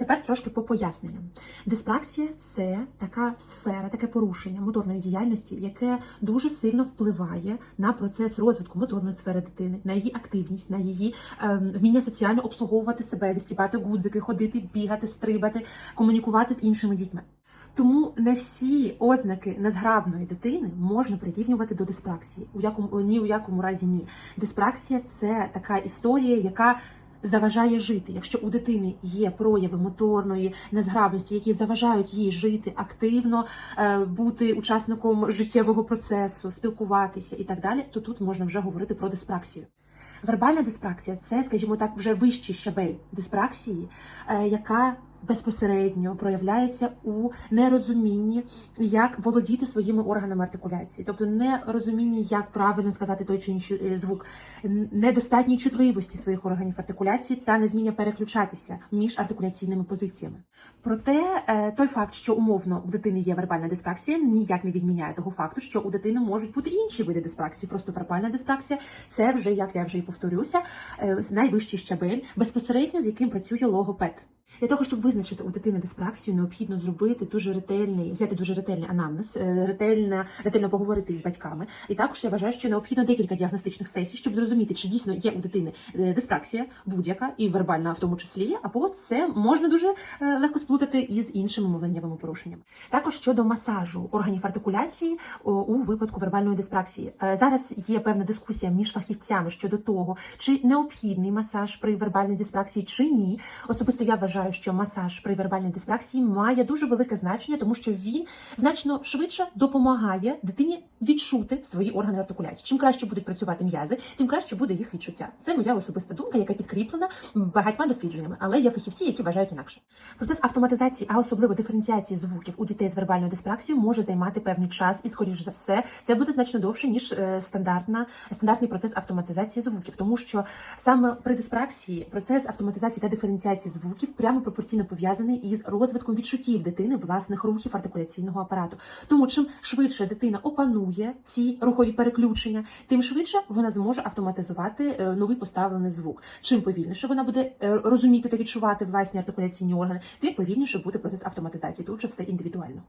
Тепер трошки по поясненням. Диспраксія це така сфера, таке порушення моторної діяльності, яке дуже сильно впливає на процес розвитку моторної сфери дитини, на її активність, на її ем, вміння соціально обслуговувати себе, застібати гудзики, ходити, бігати, стрибати, комунікувати з іншими дітьми. Тому не всі ознаки незграбної дитини можна прирівнювати до диспраксії. У якому ні у якому разі ні. Диспраксія це така історія, яка заважає жити. Якщо у дитини є прояви моторної незграбності, які заважають їй жити активно, е, бути учасником життєвого процесу, спілкуватися і так далі, то тут можна вже говорити про диспраксію. Вербальна диспраксія це, скажімо так, вже вищий щабель диспраксії, е, яка безпосередньо проявляється у нерозумінні, як володіти своїми органами артикуляції, тобто нерозумінні, як правильно сказати той чи інший е, звук, недостатній чутливості своїх органів артикуляції та невміння переключатися між артикуляційними позиціями. Проте е, той факт, що умовно у дитини є вербальна диспраксія, ніяк не відміняє того факту, що у дитини можуть бути інші види диспраксії. Просто вербальна диспраксія це вже, як я вже і повторюся, е, найвищий щабель, безпосередньо з яким працює логопед. Для того, щоб визначити у дитини диспраксію, необхідно зробити дуже ретельний, взяти дуже ретельний анамнез, е, ретельно, ретельно поговорити з батьками. І також я вважаю, що необхідно декілька діагностичних сесій, щоб зрозуміти, чи дійсно є у дитини е, диспраксія будь-яка і вербальна в тому числі, або це можна дуже е, легко сплутати із іншими мовленнєвими порушеннями. Також щодо масажу органів артикуляції у випадку вербальної диспраксії. Зараз є певна дискусія між фахівцями щодо того, чи необхідний масаж при вербальній диспраксії, чи ні. Особисто я вважаю, що масаж при вербальній диспраксії має дуже велике значення, тому що він значно швидше допомагає дитині відчути свої органи артикуляції. Чим краще будуть працювати м'язи, тим краще буде їх відчуття. Це моя особиста думка, яка підкріплена багатьма дослідженнями, але є фахівці, які вважають інакше. Процес автоматизації, а особливо диференціації звуків у дітей з вербальною диспраксією може займати певний час, і, скоріш за все, це буде значно довше ніж е, стандартна стандартний процес автоматизації звуків, тому що саме при диспраксії процес автоматизації та диференціації звуків прямо пропорційно пов'язаний із розвитком відчуттів дитини власних рухів артикуляційного апарату. Тому чим швидше дитина опанує ці рухові переключення, тим швидше вона зможе автоматизувати е, новий поставлений звук. Чим повільніше вона буде е, розуміти та відчувати власні артикуляційні органи, тим повільніше буде процес автоматизації. Тут же все індивідуально.